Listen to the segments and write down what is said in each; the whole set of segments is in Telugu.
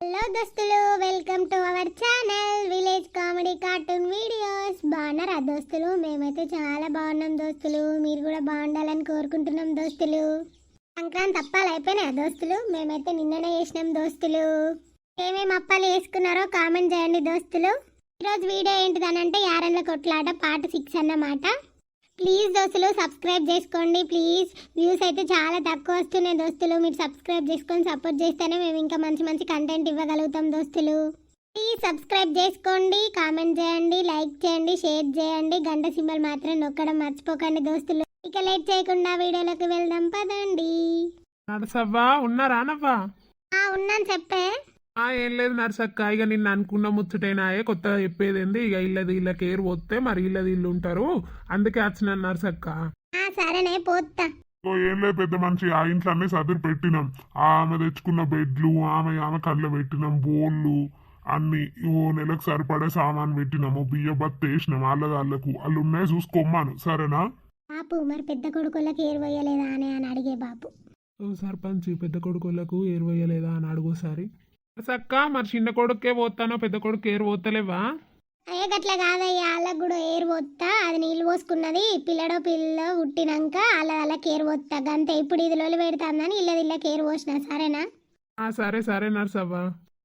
హలో దోస్తులు. Welcome to our channel village comedy cartoon videos బాగున్నారా దోస్తులు? మేమైతే చాలా బాగున్నాం దోస్తులు. మీరు కూడా బాగుండాలని కోరుకుంటున్నాం దోస్తులు. సంక్రాంతి అప్పాలు అయిపోయినాయా దోస్తులు? మేమైతే నిన్ననే చేసినాం దోస్తులు. ఏమేమి అప్పాలు వేసుకున్నారో కామెంట్ చేయండి దోస్తులు. ఈరోజు వీడియో ఏంటిదనంటే యారెండ్ల కొట్లాట పార్ట్ సిక్స్ అన్నమాట. ప్లీజ్ దోస్తులు సబ్స్క్రైబ్ చేసుకోండి. ప్లీజ్ వ్యూస్ అయితే చాలా తక్కువ వస్తున్నాయి దోస్తులు. మీరు సబ్స్క్రైబ్ చేసుకొని సపోర్ట్ చేస్తేనే మేము ఇంకా మంచి మంచి కంటెంట్ ఇవ్వగలుగుతాం దోస్తులు. ప్లీజ్ సబ్స్క్రైబ్ చేసుకోండి కామెంట్ చేయండి లైక్ చేయండి షేర్ చేయండి. గంట సింబల్ మాత్రం నొక్కడం మర్చిపోకండి దోస్తులు. ఇక లేట్ చేయకుండా వీడియోలోకి వెళ్దాం పదండి. ఉన్నారా నవ్వా? ఉన్నాను చెప్పే. ఏం లేదు నరసక్క ఇక నిన్ను అనుకున్న ముచ్చటేనాయే కొత్తగా చెప్పేది ఏంది? ఇక ఇల్లది ఇళ్ళకి ఏరు పోతే మరి ఇల్లది ఇల్లు ఉంటారు. అందుకే వచ్చిన నరసక్క. ఆ సరేనే పోతా. ఓ ఏం లేదు పెద్ద మనిషి ఆ ఇంట్లో అన్ని సర్దులు పెట్టినాం. ఆ ఆమె తెచ్చుకున్న బెడ్లు ఆమె ఆమె కళ్ళు పెట్టినాం బోళ్ళు అన్ని. ఓ నెలకు సరిపడే సామాన్ పెట్టినాము బియ్య బత్త వేసినాం వాళ్ళ వాళ్ళకు వాళ్ళు ఉన్నాయి చూసుకోమ్మాను సరేనా? బాపు మరి పెద్ద కొడుకులకి ఏరువయ్యలేదా అని అని అడిగే బాపు. ఓ సర్పంచ్ పెద్ద కొడుకులకు ఏరు వేయలేదా అని అడుగోసారి నరసక్క మరి చిన్న కొడుకే పోతానో పెద్ద కొడుకు ఏరు పోతలేవా? అయ్యే గట్ల కాదయ్యా. వాళ్ళకి కూడా ఏరు పోత్తా అది నీళ్ళు పోసుకున్నది. పిల్లడో పిల్ల పుట్టినాక వాళ్ళ వాళ్ళకి ఏరు పోత్తా గంతే ఇప్పుడు ఇది లొలి పెడతాందని ఇళ్ళది ఇళ్ళకి ఏరు పోసిన సరేనా? ఆ సరే సరే నరసవ్వ.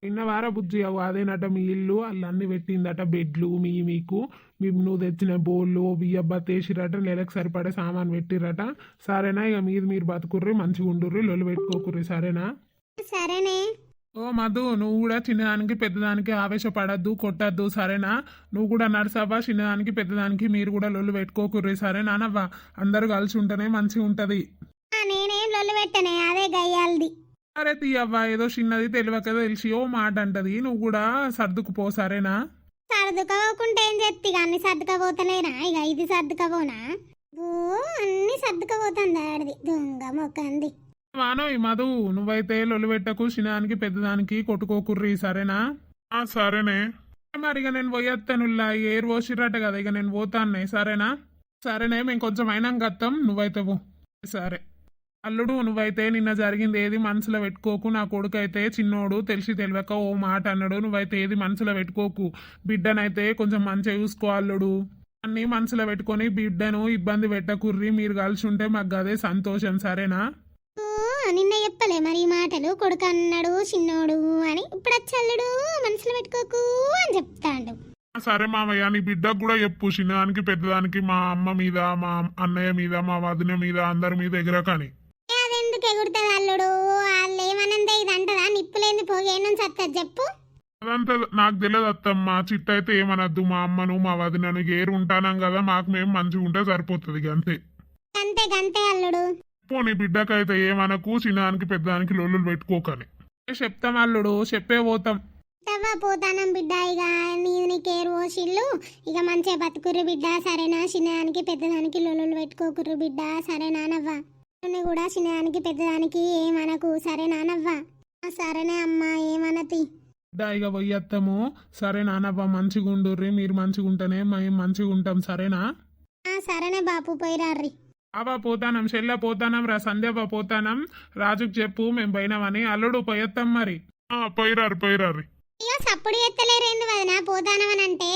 నిన్న వార బుజ్జి అవ్వ అదేనట మీ ఇల్లు వాళ్ళు అన్ని పెట్టిందట బెడ్లు మీ మీకు. మీ నువ్వు తెచ్చిన బోళ్ళు బియ్యబ్బా తేసిరట నెలకు సరిపడే సామాన్ పెట్టిరట. సరేనా ఇక మీరు మీరు బతుకుర్రి మంచిగా ఉండుర్రి లొల్లు పెట్టుకోకుర్రి సరేనా? సరేనే. ఓ మధు నువ్వు కూడా చిన్నదానికి పెద్దదానికి ఆవేశపడద్దు కొట్టద్దు సరేనా? నువ్వు కూడా నర్సవ్వ చిన్నదానికి పెద్దదానికి మీరు కూడా లొల్లు పెట్టుకోకుర్రి సరేనా నవ్వ అందరూ కలిసి ఉంటేనే మంచిగా ఉంటది. నేనేం లొల్లి పెట్టనే అదే గయ్యాలది. అరే తీయవ్వ ఏదో చిన్నది తెలియక తెలిసి ఓ మాట అంటది నువ్వు కూడా సర్దుకుపో సరేనా? సర్దుకోకుంటే ఏం చెప్తి అన్ని సర్దుకపోతలేనా? ఇక ఇది సర్దుకపోనా? ఓ అన్ని సర్దుకపోతుంది ఆడిది. దొంగ మొక్కంది మానవ్ ఈ మధు నువ్వైతే లొలివెట్టకు శినానికి పెద్దదానికి కొట్టుకోకుర్రి సరేనా? ఆ సరేనే. మరి ఇక నేను పోయేస్తానుల్లా ఏరు పోసిరట కదా ఇక నేను పోతాన్నే సరేనా? సరేనే మేము కొంచెం అయినాక వస్తాం నువ్వైతే పో. సరే. అల్లుడు నువ్వైతే నిన్న జరిగింది ఏది మనసులో పెట్టుకోకు నా కొడుకు అయితే చిన్నోడు తెలిసి తెలియక ఓ మాట అన్నాడు నువ్వైతే ఏది మనసులో పెట్టుకోకు. బిడ్డనైతే కొంచెం మంచిగా చూసుకో అల్లుడు. అన్నీ మనసులో పెట్టుకొని బిడ్డను ఇబ్బంది పెట్టకుర్రి మీరు కలిసి ఉంటే మాకు అదే సంతోషం సరేనా? నిన్న చెప్పలే మరి మాటలు. కొడుకు అన్నాడు చిన్నోడు అని. ఇప్పుడు వచ్చల్లుడు మనసులో పెట్టుకోకు అని చెప్తాడు. సరే మామయ్య నీ బిడ్డకు కూడా చెప్పు. చిన్నదానికి పెద్దదానికి మా అమ్మ మీద మా అన్నయ్య మీద మా వదిన మీద అందరి మీద ఎగరకని. అదెందుకు ఎగురుతుంది అల్లుడు? వాళ్ళు ఏమనందే ఇది అంటదా? వస్తుంది చెప్పు. అదంతా నాకు తెలియదు అత్తమ్మ. చిట్ట అయితే ఏమనద్దు. మా అమ్మను మా వదినను ఏరు ఉంటానం కదా. మాకు మేము మంచిగా ఉంటే సరిపోతుంది అంతే గంతే గంతే అల్లుడు. పో నీ బిడ్డకైతే ఏమనకు చిన్నదానికి పెద్దదానికి లొల్లులు పెట్టుకోకని. చెప్తాం అల్లుడు? చెప్పే పోతాం. పోతానం బిడ్డ ఇక నీవు నీ కేర్ ఓషిల్లు ఇక మంచిగా బతుకుర్రు బిడ్డ సరేనా? చిన్నదానికి పెద్దదానికి లొల్లులు పెట్టుకోకుర్రు బిడ్డ సరేనా నవ్వ? కూడా చిన్నదానికి పెద్దదానికి ఏమనకు సరేనా నవ్వ? సరేనే అమ్మా ఏమనతి? ఇక పోయేస్తాము సరే నాన్నవ్వ మంచిగా ఉండుర్రి మీరు మంచిగా ఉంటేనే మేము మంచిగా ఉంటాం సరేనా సరేనే బాపు పోయిరార్రి అవా పోతానం చెల్లె పోతానం రా సంధ్యవ్వ పోతానం రాజుకు చెప్పు మేము పోయినామని. అల్లుడు పోయొత్తాం మరి. ఆ, పోయిరారు పోయిరారు. ఇక సప్పుడు ఎత్తలేరేంది వదినా? అని అంటే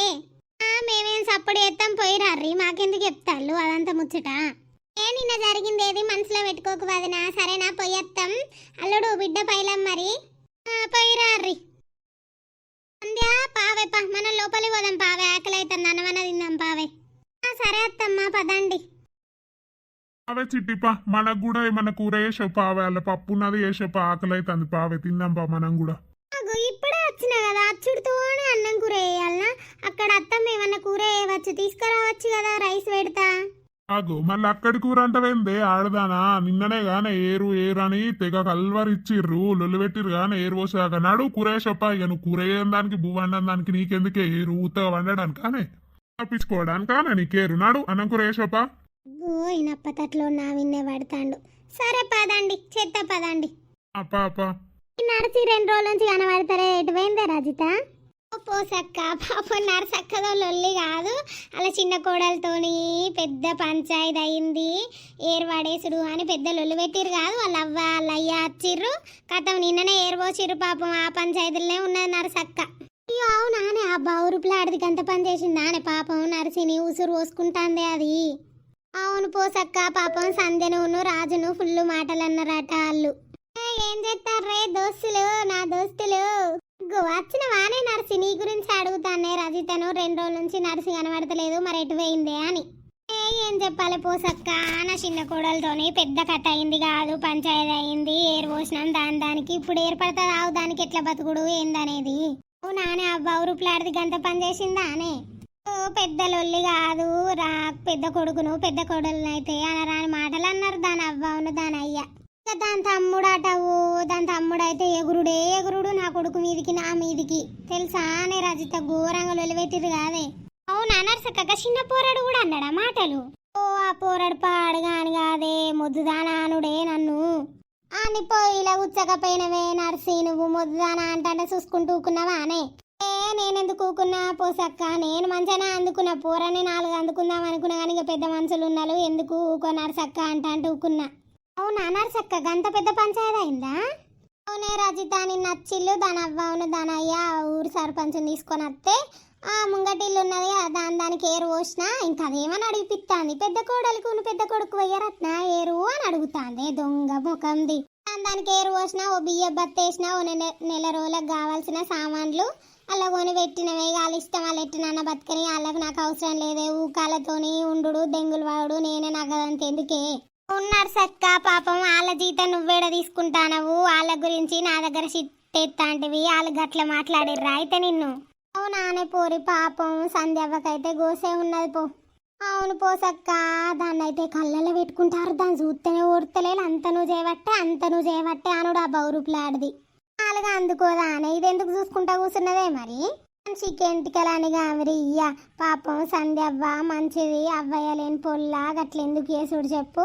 మేమేం సప్పుడు ఎత్తాం పోయిరార్రి. మాకెందుకు చెప్తాళ్ళు? అదంతా ముచ్చట. ఏ నిన్న జరిగింది ఏది మనసులో పెట్టుకోకు వదినా? సరేనా పోయేత్తాం. అల్లుడు బిడ్డ పైలం మరి. పోయిరారు సంధ్యా సంధ్య పావే పా. మనం లోపలికి పోదాం పావే. ఆకలి అవుతుంది అన్నమన్న తిందాం పావే. ఆ, సరే అత్తమ్మా పదండి. పావే చిట్టిపా మనకు కూడా ఏమన్నా కూర వేసే పావే అల్ల పప్పు ఉన్నది వేసే పా ఆకలి అవుతుంది పావే తిందాం పా మనం కూడా. ఇప్పుడే వచ్చిన కదా అచ్చుడితోనే అన్నం కూర వేయాలనా అక్కడ అత్తమ్మ ఏమన్నా కూర వేయవచ్చు తీసుకురావచ్చు కదా రైస్ పెడతా? ఆగు మళ్ళీ అక్కడి కూర అంటవేందే ఆడదానా? నిన్ననే గానే ఏరు ఏరు అని తెగ కల్వరిచ్చిర్రు లొల్లు పెట్టిర్రు గానే ఏరు పోసాక నాడు కూర వేసప్ప ఇక నువ్వు కూర వేయని దానికి బువ్వ దానికి నీకెందుకే ఏరు ఊతగా వండడానికి కానే తప్పించుకోవడానికి కానే నీకేరు. నాడు అన్నం కూర వేసప్ప ఓ ఇనప్పతట్లో నా విన్నే పడతాండు సరే పదండి చెత్త పదండి. అప్ప అప్ప. నడిచి రెండు రోజుల నుంచి కనబడతారే ఎటు పోయిందే రజిత? పోసక్క పాప నరసక్కదో లొల్లి కాదు. అలా చిన్న కోడలతోని పెద్ద పంచాయతీ అయింది. ఏర్వాడేసుడు అని పెద్ద లొల్లి పెట్టిరు కాదు. వాళ్ళ అవ్వ వాళ్ళ అయ్య వచ్చిర్రు కథం నిన్ననే ఏర్పోసిర్రు పాపం ఆ పంచాయతీలోనే ఉన్నది నరసక్క అయ్యో అవునానే ఆ బౌరు ప్లాడిది గంత పని చేసింది నానే పాపం నరసిని ఉసురు పోసుకుంటాంది అది. అవును పోసక్క పాపం సంధ్యను రాజును ఫుల్ మాటలు అన్నారట వాళ్ళు ఏం చేస్తారే దోస్తులు నా దోస్తులు? వచ్చిన వానే నర్సి నీ గురించి అడుగుతానే రజితను రెండు రోజుల నుంచి నర్సి కనబడతలేదు మరి ఎటు పోయిందే అని. ఏం చెప్పాలి పోసక్క? నా చిన్న కోడలతోనే పెద్ద కథ అయింది కాదు పంచాయతీ అయింది ఏరు పోసినాం దాని దానికి ఇప్పుడు ఏర్పడతా రావు దానికి ఎట్లా బతుకుడు ఏందనేది? ఓ నానే అవ్వ ఊరుపులాడిది గంత పని చేసిందా అనే ఓ పెద్ద లొల్లి కాదు రా పెద్ద కొడుకును పెద్ద కొడుకునైతే అయితే అనరాని మాటలు అన్నారు దాని అవ్వను దాని అయ్య ఇంకా దాని తమ్ముడు అటవు దాని తమ్ముడు అయితే ఎగురుడే ఎగురుడు నా కొడుకు మీదికి నా మీదికి. తెలుసా? అనే రజిత ఘోరంగా లొలిపెట్టిరు కాదే. అవునా? నర్సక్క చిన్న పోరాడు కూడా అన్నాడా మాటలు? ఓ ఆ పోరాడు పాడు కాని కాదే మొద్దుదానానుడే నన్ను. అని పోయిలా ఉచ్చకపోయినవే నర్సీ నువ్వు ముద్దుదానా అంటే చూసుకుంటూ ఊకున్నావా అనే? ఏ నేనెందుకు ఊకున్నా? పోసక్క నేను మంచిగానే అందుకున్నా పోరని నాలుగు అందుకుందాం అనుకున్నా కానీ ఇక పెద్ద మనుషులు ఉన్నారు ఎందుకు ఊకో నర్సక్క అంట అంటే ఊకున్నా. అవునా నర్సక్క గంత పెద్ద పంచాయతీ అయిందా? అవునే రజిత నిన్న నచ్చిల్లు దాని అవ్వను దాని అయ్య ఊరు సర్పంచ్ని తీసుకొని వస్తే ఆ ముంగటిల్లు ఉన్నది దాని దానికి ఏరు పోసినా ఇంకా అదేమని అడిగిపిస్తాంది పెద్ద కోడలికి ఉన్న పెద్ద కొడుకు పోయారత్న ఏరు అని అడుగుతాంది దొంగ ముఖంది. దాని దానికి ఏరు పోసినా ఓ బియ్య బత్తేసిన ఓ నెల నెల రోజులకు కావాల్సిన సామాన్లు అలా కొని పెట్టినవే వాళ్ళ ఇష్టం వాళ్ళు ఎట్టినన్న బతుకని వాళ్ళకి నాకు అవసరం లేదే. ఊకాలతోని ఉండు దెంగులు వాడు నేనే నగదంత. ఎందుకే? ఉన్నారు సక్క పాపం వాళ్ళ జీతం నువ్వేడ తీసుకుంటానవు? వాళ్ళ గురించి నా దగ్గర షిట్టేస్తాంటివి వాళ్ళు గట్ల మాట్లాడిర్రా అయితే నిన్ను. అవునానే పోరి పాపం సంధ్యవ్వకైతే గోసే ఉన్నది పో. అవును పోసక్క దాన్ని అయితే కళ్ళలో పెట్టుకుంటారు దాన్ని చూస్తేనే ఓర్తలేదు అంత నువ్వు చేయబట్టే అంత నువ్వు చేయబట్టే అనుడు ఆ బౌరుపులాడిది నాలుగా అందుకోదా అనే ఇది ఎందుకు చూసుకుంటా కూర్చున్నదే మరి? మనిషికి ఎంటికలని కావరి ఇయ్య. పాపం సంధ్యవ్వ మంచిది అవ్వయ్య లేని పొల్లా గట్లెందుకు చేసుడు చెప్పు.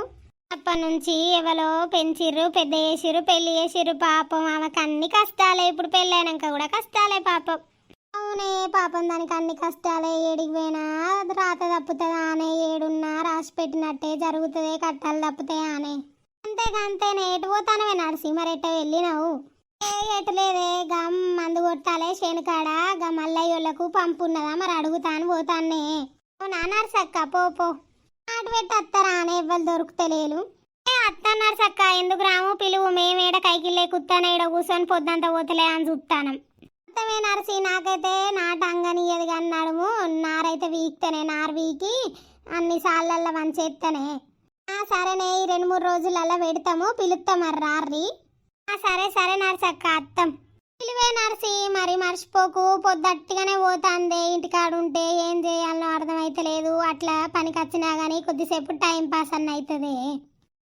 అప్పటి నుంచి ఎవరో పెంచిర్రు పెద్ద చేసిర్రు పెళ్ళి చేసిర్రు పాపం. ఆమెకు అన్ని కష్టాలే ఇప్పుడు పెళ్ళైనాక కూడా కష్టాలే పాపం. అవునే పాపం దానికి అన్ని కష్టాలే. ఏడికి పోయినా రాత తప్పుతుందా అనే ఏడున్నా రాసి పెట్టినట్టే జరుగుతుంది కట్టాలు తప్పుతాయా అనే. అంతేకాంతే ఎటు పోతానవే నడిసి మరి ఎట్ట వెళ్ళినావు? ఎట్టలేదే లేదే గమ్ మందు కొట్టాలే శనికాడ గా మల్లయ్యోళ్ళకు పంపు ఉన్నదా మరి అడుగుతాను పోతానే ఓ నాన్నారు సక్క పో పో. నాటు పెట్టి అత్తరా అని ఎవ్వరు దొరుకుతలేరు. ఏ అత్తన్నారు సక్క ఎందుకు రాము పిలువు మేమేడ కైకిల్లే కుత్తాన ఈడ కూర్చొని పొద్దంత పోతలే అని చూస్తాను మొత్తమే నరసి నాకైతే నాట అంగనియదు కానీ నడుము నారైతే వీక్తనే నారు వీకి అన్ని సార్లల్లో వంచేస్తేనే సరేనే ఈ రెండు మూడు రోజులల్లో పెడతాము పిలుస్తాం మరి రార్రి. సరే సరే నరసక్క అత్తం. పిలివే నర్సి మరి మర్చిపోకు పొద్దట్టుగానే పోతాందే ఇంటికాడ ఉంటే ఏం చేయాలో అర్థమైతలేదు అట్లా పనికి వచ్చినా కానీ కొద్దిసేపు టైం పాస్ అన్న అవుతుంది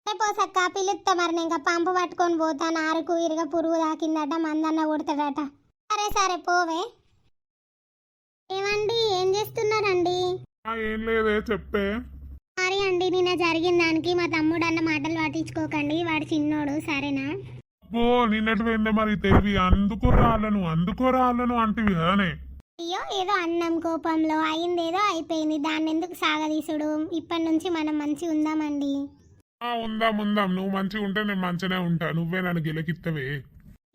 పోసక్క పిలుస్తా మరి ఇంకా పంపు పట్టుకొని పోతా నారుకు ఇరుగ పురుగు తాకిందట మందన్న కొడతాడట. సరే సరే పోవే. ఏమండి ఏం చేస్తున్నారండి? ఏం లేదే చెప్పే. సారీ అండి నిన్న జరిగిన దానికి మా తమ్ముడు అన్న మాటలు పట్టించుకోకండి. వాడు చిన్నోడు సరేనా? ఓ నిన్నటి పోయిందే మరి తెలివి. అందుకో రాళ్ళను అందుకో రాళ్ళను అంటివి కదనే అయ్యో ఏదో అన్నం కోపంలో అయిందేదో అయిపోయింది. దాన్ని ఎందుకు సాగదీసుడు? ఇప్పటి నుంచి మనం మంచి ఉందామండి. ఆ ఉందాం ఉందాం. నువ్వు మంచిగా ఉంటే నేను మంచిగానే ఉంటా. నువ్వే నన్ను గెలకిత్తవే.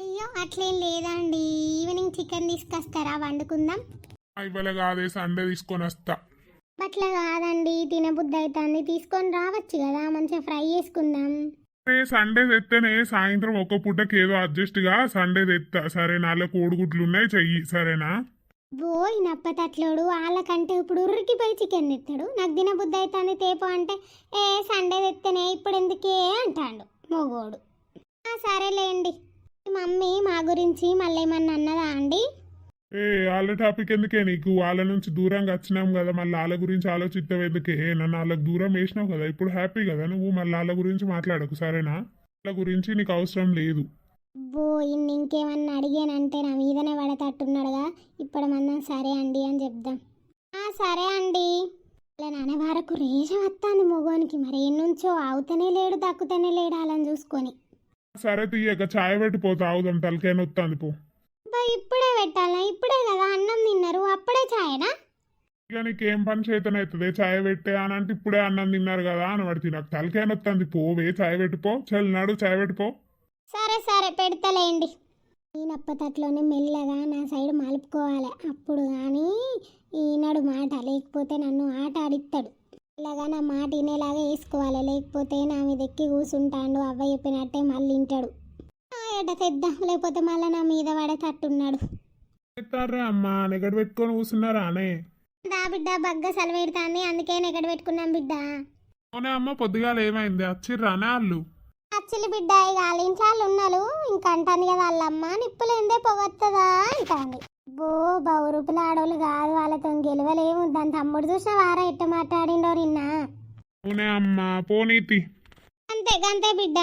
అయ్యో అట్లేం లేదండి. ఈవినింగ్ చికెన్ తీసుకొస్తారా? వండుకుందాం. ఇవాళ కాదే సండే తీసుకొని వస్తా. అట్లా కాదండి. తినబుద్ధి అవుతుంది. తీసుకొని రావచ్చు కదా. మంచిగా ఫ్రై చేసుకుందాం. సండే తెస్తేనే సాయంత్రం ఒక్క పూటకి ఏదో అడ్జస్ట్గా సండే తెత్తా. సరే నాలో కోడిగుడ్లు ఉన్నాయి చెయ్యి. సరేనా? బోయ్ నప్పతట్లోడు వాళ్ళకంటే ఇప్పుడు ఉర్రికిపోయి చికెన్ తెస్తాడు నాకు తినబుద్ధి అవుతుంది తేపో అంటే ఏ సండే తెత్తేనే ఇప్పుడు ఎందుకే అంటాడు మొగోడు. సరేలేండి. మమ్మీ మా గురించి మళ్ళీ ఏమన్నా అన్నదా అండి? ఏ వాళ్ళ టాపిక్ ఎందుకే నీకు? వాళ్ళ నుంచి దూరంగా వచ్చినాం కదా మళ్ళీ వాళ్ళ గురించి ఆలోచిస్తావు ఎందుకే? నన్ను వాళ్ళకి దూరం వేసినావు కదా ఇప్పుడు హ్యాపీ కదా నువ్వు? మళ్ళీ వాళ్ళ గురించి మాట్లాడకు సరేనా? వాళ్ళ గురించి నీకు అవసరం లేదు. బో ఇన్ని ఇంకేమన్నా అడిగానంటే నా మీదనే పడతట్టున్నాడుగా ఇప్పుడు మనం సరే అండి అని చెప్దాం. ఆ సరే అండి. అలా నాన్న వరకు రేషం వస్తుంది మొగోనికి. మరి నుంచో అవుతనే లేడు దక్కుతనే లేడు అలా చూసుకొని. సరే తీయక చాయ్ పెట్టిపోతా అవుదాం నొత్తాంది పో. అబ్బా ఇప్పుడే పెట్టాలా? ఇప్పుడే కదా అన్నం తిన్నారు. అప్పుడే చాయనా? ఇక నీకేం పని చేతన అవుతుంది చాయ్ పెట్టే అని అంటే ఇప్పుడే అన్నం తిన్నారు కదా అని పడితే నాకు తలకాయ నొత్తంది. పోవే చాయ్ పెట్టుపో చల్లినాడు చాయ్ పెట్టుపో సరే సరే పెడతలేండి. ఈయనప్పతట్లోనే మెల్లగా నా సైడ్ మలుపుకోవాలి. అప్పుడు కానీ ఈనాడు మాట లేకపోతే నన్ను ఆట ఆడిస్తాడు ఇలాగా నా మాట వినేలాగా వేసుకోవాలి. లేకపోతే నా మీద ఎక్కి కూర్చుంటాడు అవ్వ చెప్పినట్టే మళ్ళీ వింటాడు. ఎట తెద్దాం? లేకపోతే మళ్ళీ నా మీద పడే తట్టున్నాడు. అమ్మా? నెగడు పెట్టుకొని కూర్చున్నారా అనే? దా బిడ్డ బగ్గ సెలవెడతాంది అందుకే నెగడ పెట్టుకున్నాం బిడ్డ. అవునే అమ్మ పొద్దుగాల ఏమైంది వచ్చిర్రానే వాళ్ళు? అచ్చలి బిడ్డ ఇక వాళ్ళ ఇంట్లో వాళ్ళు ఉన్నారు. ఇంకా అంటాను కదా వాళ్ళమ్మ నిప్పులేందే పొగొత్తదా అంటాంది. బో బౌరూపుల ఆడోళ్ళు కాదు వాళ్ళతో గెలవలేము. దాని తమ్ముడు చూసిన వారా ఎట్ట మాట్లాడిండో నిన్న. అవునే అమ్మా పోనీతి అంతే గంతే బిడ్డ.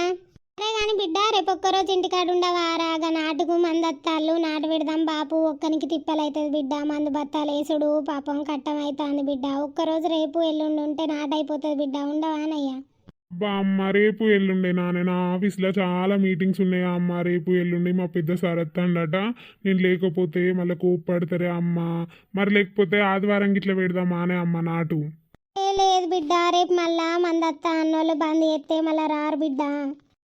సరే గాని బిడ్డ రేపు ఒక్కరోజు ఇంటికాడ ఉండవారా నాటుకు మందత్తాళ్ళు నాటు పెడదాం బాపు ఒక్కనికి తిప్పలైతుంది బిడ్డ మందు బత్తాలు వేసుడు పాపం కట్టం అవుతుంది బిడ్డ. ఒక్కరోజు రేపు ఎల్లుండి ఉంటే నాటు అయిపోతుంది బిడ్డ ఉండవానయ్యా అబ్బా అమ్మ రేపు ఎల్లుండి నాన్న నా ఆఫీస్లో చాలా మీటింగ్స్ ఉన్నాయి అమ్మ రేపు ఎల్లుండి మా పెద్ద సార్ వస్తాడట. నేను లేకపోతే మళ్ళీ కోప్పడతారే అమ్మ. మరి లేకపోతే ఆదివారం గిట్ల పెడదామా అనే అమ్మ నాటు. లేదు బిడ్డ రేపు మళ్ళా మందత్త అన్నోళ్ళు బంద్ చేస్తే మళ్ళా రారు బిడ్డ.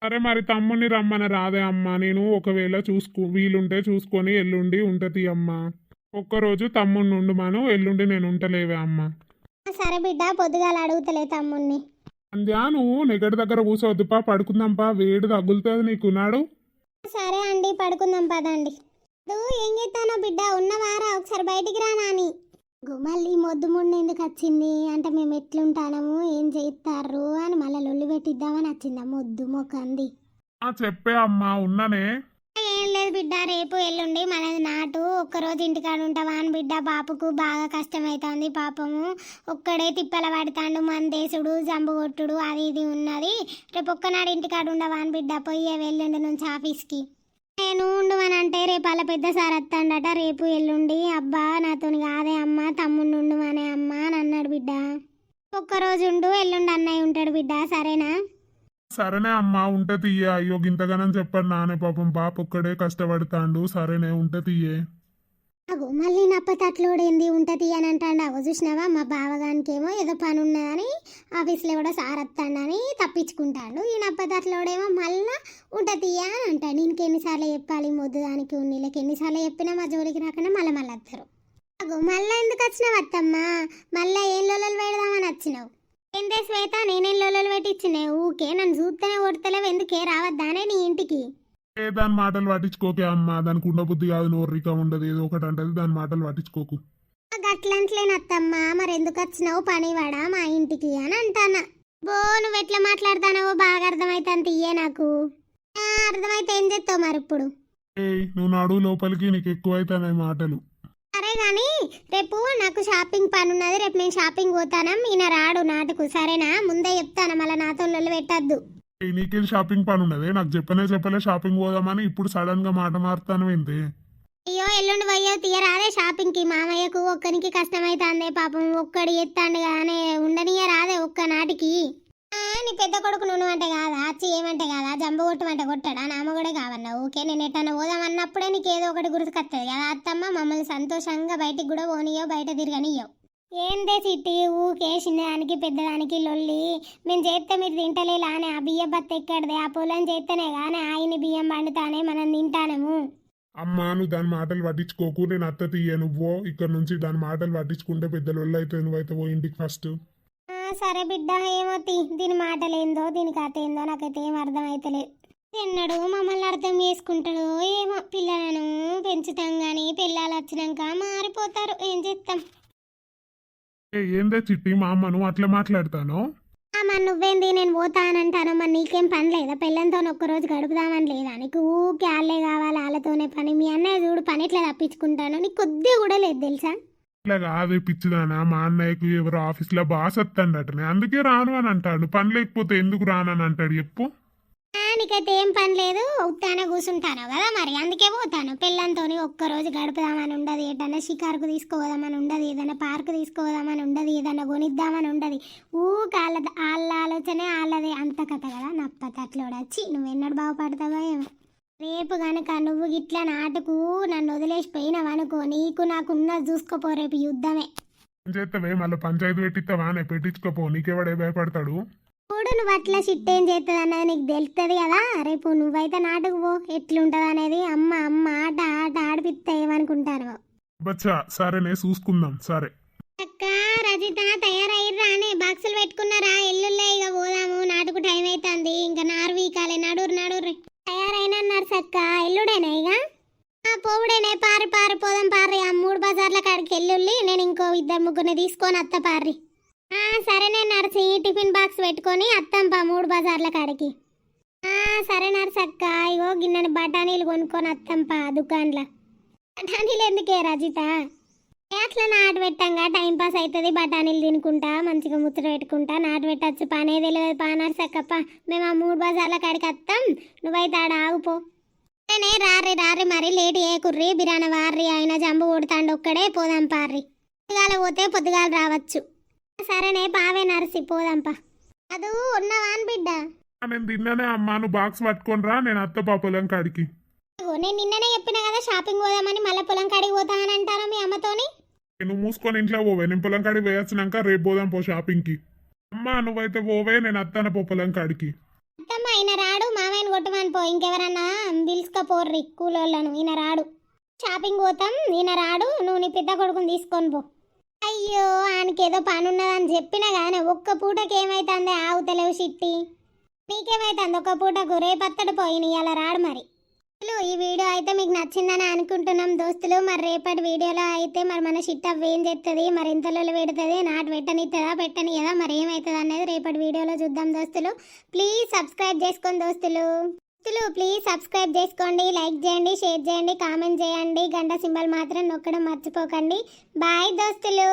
సరే మరి తమ్ముని రమ్మని రాదే అమ్మ. నేను ఒకవేళ చూసుకో వీలుంటే చూసుకొని ఎల్లుండి ఉంటది అమ్మ. ఒక్కరోజు తమ్ముడిని ఉండుమాను ఎల్లుండి నేను ఉంటలేవే అమ్మ. సరే బిడ్డ పొద్దుగాల అడుగుతలే తమ్ముణ్ణి. అంద్యా నువ్వు నెగడి దగ్గర కూర్చోవద్దుపా పడుకుందాంపా వేడి తగులుతుంది నీకు నాడు. సరే అండి పడుకుందాం పదండి. ఏం చేస్తానో బిడ్డ ఉన్నవారా ఒకసారి బయటికి రా నాని. మళ్ళీ మొద్దు మొండి ఎందుకు వచ్చింది? అంటే మేము ఎట్లుంటానము? ఏం చేస్తారు? అని మళ్ళీ లొల్లి పెట్టిద్దామని వచ్చింది మొద్దు మొక్కంది ఆ చెప్పే అమ్మా ఉన్ననే. ఏం లేదు బిడ్డ రేపు ఎల్లుండి మనది నాటు. ఒక్కరోజు ఇంటికాడ ఉంటావా అని బిడ్డ బాపుకు బాగా కష్టమవుతుంది పాపము. ఒక్కడే తిప్పల పడతాండు మందేసుడు జంబు కొట్టుడు అది ఇది ఉన్నది. రేపు ఒక్కనాడు ఇంటికాడ ఉండవా అని బిడ్డ పోయే వెళ్ళండి నుంచి ఆఫీస్కి. నేను ఉండమని అంటే రేపు అలా పెద్ద సార్ వస్తాడట రేపు ఎల్లుండి అబ్బా నాతోని కాదే అమ్మ తమ్ముడిని ఉండమనే అమ్మ అని అన్నాడు బిడ్డ. ఒక్కరోజు ఉండు ఎల్లుండి అన్నయ్య ఉంటాడు బిడ్డ సరేనా? సరేనే అమ్మా ఉంటే తీయే. అయ్యో గింతగానని చెప్పండి నానే పాపం పాప ఒక్కడే కష్టపడతాండు. సరేనే ఉంటే తీయే. అగో మళ్ళీ నప్పతట్లోడేంది ఉంటది అని అంటాడు. అగో చూసినావా? మా బావగానికి ఏమో ఏదో పని ఉన్నదని ఆఫీస్లో కూడా సార్ వస్తాడని తప్పించుకుంటాడు. ఈ నప్పతట్లోడేమో మళ్ళా ఉంటది అని అంటాడు. ఇంక ఎన్నిసార్లు చెప్పాలి? మొద్దు దానికి ఉన్నీళ్ళకి ఎన్నిసార్లు చెప్పినా మా జోలికి రాకుండా మళ్ళీ మళ్ళీ వస్తారు. అగో మళ్ళీ ఎందుకు వచ్చినావు అత్తమ్మా? మళ్ళీ ఏం లోలలు పెడదామని వచ్చినావు? ఏందే శ్వేత? నేనేం లోలలు పెట్టించినే ఊకే నన్ను చూస్తేనే కొడతలేవు. ఎందుకే? రావద్దా ఏ దాని మాటలు పట్టించుకోకే అమ్మా. దానికి ఉండబుద్ధి కాదు నోర్రిక ఉండదు. ఏదో ఒకటి అంటది దాని మాటలు పట్టించుకోకు. గట్లంట్లేనత్తమ్మా మరి ఎందుకు వచ్చినావు? పనివాడా మా ఇంటికి అని అంటానా. బో నువ్వు ఎట్లా మాట్లాడతానో బాగా అర్థమైతే ఇయ్యే నాకు. అర్థమైతే ఏం చేస్తావు మరి ఇప్పుడు? ఏయ్ నువ్వు నాడు లోపలికి నీకు ఎక్కువైతున్నాయి మాటలు. సరే గాని రేపు నాకు షాపింగ్ పని ఉన్నది. రేపు నేను షాపింగ్ పోతానం? ఈయన రాడు నాటుకు. సరేనా? ముందే చెప్తాను. మళ్ళీ నాతో లొల్లి పెట్టద్దు. నీకేం షాపింగ్ పని ఉన్నది నాకు చెప్పనే చెప్పలే షాపింగ్ పోదామని ఇప్పుడు సడన్గా మాట మారుతాను ఏంది? అయ్యో ఎల్లుండి పోయో తీయరాదే షాపింగ్కి మామయ్యకు ఒక్కనికి కష్టమైతాందే పాపం. ఒక్కడు ఎత్తాండు కానీ ఉండనియ రాదే ఒక్క నాటికి నీ పెద్ద కొడుకు నువ్వు అంటే కాదా? అచ్చి ఏమంటే కాదా? జంబు కొట్టమంటే కొట్టాడా? నామ కూడా కావన్నా? ఓకే నేను ఎట్టన్నా పోదామన్నప్పుడే నీకు ఏదో ఒకటి గుర్తుకొస్తుంది కదా అత్తమ్మ? మమ్మల్ని సంతోషంగా బయటికి కూడా పోనీయో బయట తిరగనియో. ఏందే సిట్టి ఊకే చిన్నదానికి పెద్దదానికి లొల్లి. మేము చేస్తే మీరు తింటలేలా అని ఆ బియ్య బత్త ఎక్కడిది? ఆ పొలం చేస్తేనే కానీ ఆయన్ని బియ్యం పండుతానే మనం తింటానము. అమ్మా నువ్వు దాని మాటలు పట్టించుకోకు. నేను అత్త తీయ నువ్వు ఇక్కడ నుంచి దాని మాటలు పట్టించుకుంటే పెద్ద లొల్లు అయితే నువ్వైతే పో ఇంటికి ఫస్ట్ సరే బిడ్డ ఏమో తీ. దీని మాటలేందో దీని కథ ఏందో నాకైతే ఏం అర్థమైతలేదు తిన్నాడు మమ్మల్ని అర్థం చేసుకుంటాడు ఏమో. పిల్లలను పెంచుతాం కానీ పిల్లలు వచ్చినాక మారిపోతారు. ఏం చేస్తాం ఏ ఏందే చిట్టి మా అమ్మ నువ్వు అట్లా మాట్లాడతాను? అమ్మ నువ్వేంది? నేను పోతానంటాను మరి నీకేం పని లేదా? పిల్లలతో ఒక్కరోజు గడుపుదామని లేదా? నీకు ఊకే వాళ్ళే కావాలి వాళ్ళతోనే పని. మీ అన్నయ్య చూడు పని ఎట్లా తప్పించుకుంటాను నీకు కొద్దిగా కూడా లేదు తెలుసా? ఇట్లా కాదే పిచ్చిదానా మా అన్నయ్యకు ఎవరు ఆఫీస్లో బాస్ వస్తాడటనే అందుకే రాను అని అంటాడు. పని లేకపోతే ఎందుకు రానని అంటాడు చెప్పు. నీకైతే ఏం పని లేదు. ఉత్తానే కూర్చుంటాను కదా మరి. అందుకే పోతాను. పిల్లలతో ఒక్కరోజు గడుపుదామని ఉండదు. ఏదైనా షికారుకు తీసుకోదామని ఉండదు. ఏదైనా పార్కు తీసుకోదామని ఉండదు. ఏదైనా కొనిద్దామని ఉండదు. ఊ వాళ్ళ వాళ్ళ ఆలోచనే వాళ్ళదే. అంత కథ కదా. నప్పతట్లోడు వచ్చి నువ్వు ఎన్నడు బాగుపడతావో ఏమో. రేపు కనుక నువ్వు గిట్ల నాటుకు నన్ను వదిలేసి పోయినావనుకో నీకు నాకున్న చూసుకోపో రేపు యుద్ధమే. చేస్తావే? మళ్ళీ పంచాయతీ పెట్టిస్తావా పెట్టించుకోపో. నీకెవడే భయపడతాడు? చూడు నువ్వు అట్లా షిట్ ఏం చేస్తుంది అన్నది నీకు తెలుస్తుంది కదా? రేపు నువ్వైతే నాటుకు పో ఎట్లుంటది అనేది అమ్మ అమ్మ ఆట ఆట ఆడిపిస్తే ఏమనుకుంటారు. బచ్చా సరేనే చూసుకుందాం సరే. అక్క రజిత తయారయ్యిర్రా అనే బాక్సులు పెట్టుకున్నారా? ఎల్లుల్లే ఇక పోదాము నాటుకు టైం అవుతుంది ఇంకా నారు వీకాలే నడురు నడురు తయారైనా నర్సక్క ఎల్లుడేనా ఇక ఆ, పోవుడేనే పారి పారి పోదాం పారి ఆ మూడు బజార్ల కాడికి ఎల్లుల్లి నేను ఇంకో ఇద్దరు ముగ్గురిని తీసుకొని అత్త పారి సరేనే నర్సి టిఫిన్ బాక్స్ పెట్టుకొని అత్తంపా మూడు బజార్ల కాడికి. సరే నర్సక్క ఇగో గిన్నెని బఠానీలు కొనుక్కొని అత్తంపా దుకాన్లో బఠానీలు ఎందుకే రజిత? అట్లా నాటు పెట్టంగా టైం పాస్ అవుతుంది బఠానీలు తినుకుంటా మంచిగా ముచ్చట పెట్టుకుంటా నాటు పెట్టచ్చు పనే తెలియదు. పానారు సక్కప్ప మేము ఆ మూడు బజార్ల కాడికి వస్తాం నువ్వైతే ఆడ ఆగుపో. నేనే రారి రారి మరి లేట్ ఏ కుర్రి బిరాన వారి ఆయన జంబు కొడతాండు ఒక్కడే పోదాం పార్రి. పొద్దుగాల పోతే పొద్దుగాల రావచ్చు. సరేనే పావే నరసి పోదాంపా. అదు ఉన్నవా అని బిడ్డ? నేను తిన్నానే అమ్మా నువ్వు బాక్స్ పట్టుకొని రా నేను అత్త పాపలం కాడికి. ఇగో నేను నిన్ననే చెప్పిన కదా షాపింగ్ పోదామని మళ్ళీ పొలం కాడికి పోతామని అంటారా మీ అమ్మతోని? నువ్వు మూసుకొని ఇంట్లో పోవే నేను పొలం కాడికి వేయొచ్చినాక రేపు పోదాం పో షాపింగ్కి. అమ్మా నువ్వైతే పోవే నేను అత్తాన పో పొలం కాడికి. అత్తమ్మ ఈయన రాడు మామయ్యని కొట్టమని పో ఇంకెవరన్నా పిలుచుకపోర్రి కూలోళ్ళను ఈయన రాడు. షాపింగ్ పోతాం ఈయన రాడు నువ్వు నీ పెద్ద కొడుకుని తీసుకొని పో. అయ్యో ఆయనకి ఏదో పని ఉన్నదని చెప్పినా కానీ ఒక్క పూటకి ఏమైతుంది ఆవుతలేవు చిట్టి? నీకేమైతుంది ఒక్క పూటకు? రేపత్తడు పోయిన ఇలా రాడు మరి. ఈ వీడియో అయితే మీకు నచ్చిందని అనుకుంటున్నాం దోస్తులు. మరి రేపటి వీడియోలో అయితే మరి మన షిట్ అప్ ఏం చేస్తుంది మరి ఇంతలో పెడుతుంది? నాటు పెట్టనిస్తుందా పెట్టనియదా మరి ఏమవుతుంది అనేది రేపటి వీడియోలో చూద్దాం దోస్తులు. ప్లీజ్ సబ్స్క్రైబ్ చేసుకోండి దోస్తులు. దోస్తులు ప్లీజ్ సబ్స్క్రైబ్ చేసుకోండి లైక్ చేయండి షేర్ చేయండి కామెంట్ చేయండి. గంట సింబల్ మాత్రం నొక్కడం మర్చిపోకండి. బాయ్ దోస్తులు.